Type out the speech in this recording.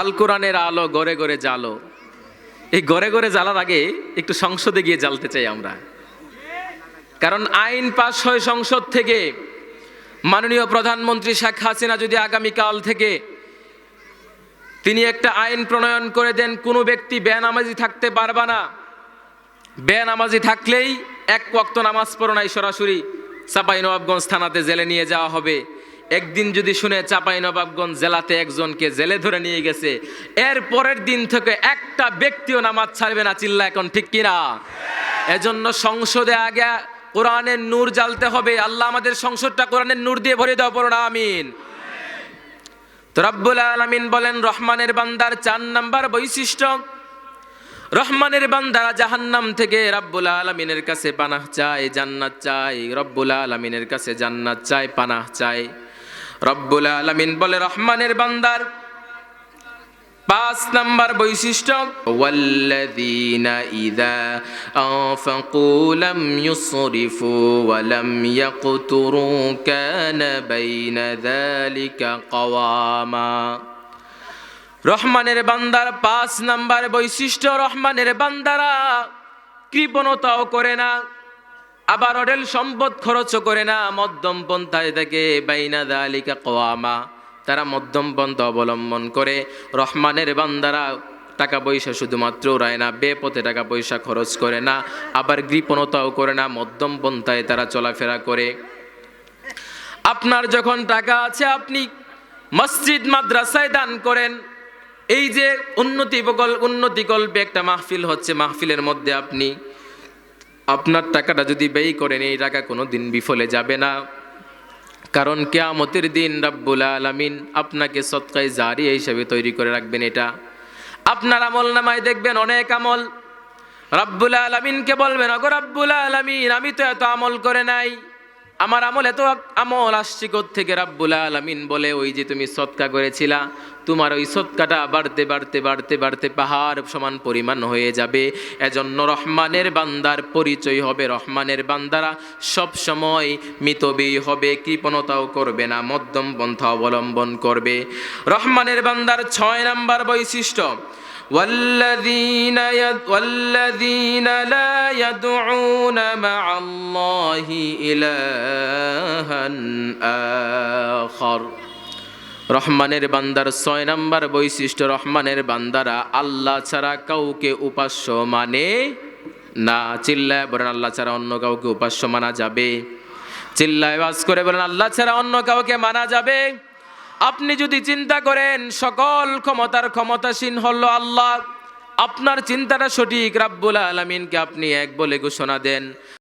আল কোরআনের আলো গড়ে গড়ে জ্বালো। এই গড়ে গড়ে জ্বালার আগে একটু সংসদে গিয়ে জ্বালতে চাই আমরা। কারণ আইন পাশ হয় সংসদ থেকে। মাননীয় প্রধানমন্ত্রী শেখ হাসিনা যদি আগামীকাল থেকে তিনি একটা আইন প্রণয়ন করে দেন, কোনো ব্যক্তি বেনামাজি থাকতে পারবে না। বেনামাজি থাকলেই এক ওয়াক্ত নামাজ পড়ো নাই, সরাসরি চাপাই নবাবগঞ্জ থানাতে জেলে নিয়ে যাওয়া হবে। একদিন যদি শুনে চাপাই নবাবগঞ্জ জেলাতে একজনকে জেলে ধরে নিয়ে গেছে, এর পরের দিন থেকে একটা ব্যক্তিও নামাজ ছাড়বে না চিল্লা এখন ঠিক কিনা? এজন্য সংসদে আগে কোরআনের নূর জ্বালতে হবে, আল্লাহ আমাদের সংসদটা কোরআনের নূর দিয়ে ভরে দেওয়া পড়ো আমিন। রব্বুল আলমিন বলেন, রহমানের বান্দার চার নাম্বার বৈশিষ্ট্য, রহমানের বান্দারা জাহান্নাম থেকে রব্বুল আলমিনের কাছে পানাহ চায়, জান্নাত চায়, রব্বুল আলমিনের কাছে জান্নাত চায়, পানাহ চায়। রব্বুল আলমিন বলে, রহমানের বান্দার। পাঁচ নাম্বার বৈশিষ্ট্য রহমানের বান্দার পাঁচ নাম্বার বৈশিষ্ট্য, রহমানের বান্দারা কৃপণতাও করে না। আবার অডেল সম্পদ খরচও করে না, মধ্যম পন্থায় থেকে বাইনা দালিকা কোয়ামা তারা মধ্যম পন্থা অবলম্বন করে, রহমানের বান্দারা টাকা পয়সা শুধুমাত্র উড়ায় না, বেপথে টাকা পয়সা খরচ করে না, আবার কৃপণতাও করে না, মধ্যম পন্থায় তারা চলাফেরা করে। আপনার যখন টাকা আছে, আপনি মসজিদ, মাদ্রাসায় দান করেন। এই যে উন্নতি প্রকল্প উন্নতিকল্পে একটা মাহফিল হচ্ছে, মাহফিলের মধ্যে আপনি আপনার টাকাটা যদি ব্যয় করেন, এই টাকা কোনো দিন বিফলে যাবে না। কারণ কেয়ামতের দিন রাব্বুল আলামিন আপনাকে সৎকায় জারি হিসাবে তৈরি করে রাখবেন এটা। আপনার আমল নামায় দেখবেন অনেক আমল। রাব্বুল আলামিনকে বলবেন অগো রাব্বুল আলামিন, আমি তো এত আমল করে নাই। আমার আমল এত আমল আসছি থেকে রাব্বুল আলামিন বলে, ওই যে তুমি সৎকা করেছিলা, তোমার ওই সৎকাটা বাড়তে বাড়তে বাড়তে বাড়তে পাহাড় সমান পরিমাণ হয়ে যাবে। এজন্য রহমানের বান্দার পরিচয় হবে, রহমানের বান্দারা সব সময় মিতবেই হবে, কৃপণতাও করবে না, মধ্যম পন্থা অবলম্বন করবে। রহমানের বান্দার ছয় নাম্বার বৈশিষ্ট্য والذين يد والذين لا يدعون مع الله إلها آخر রহমানের বান্দার ছয় নাম্বার বৈশিষ্ট্য রহমানের বান্দারা আল্লাহ ছাড়া কাউকে উপাস্য মানে না চিল্লায় বলেন আল্লাহ ছাড়া অন্য কাউকে উপাস্য মানা যাবে চিল্লায় বাস করে বলেন আল্লাহ ছাড়া অন্য কাউকে মানা যাবে আপনি যদি চিন্তা করেন, সকল ক্ষমতার ক্ষমতাসীন হল আল্লাহ, আপনার চিন্তাটা সঠিক, রাব্বুল আলমিনকে আপনি এক বলে ঘোষণা দেন।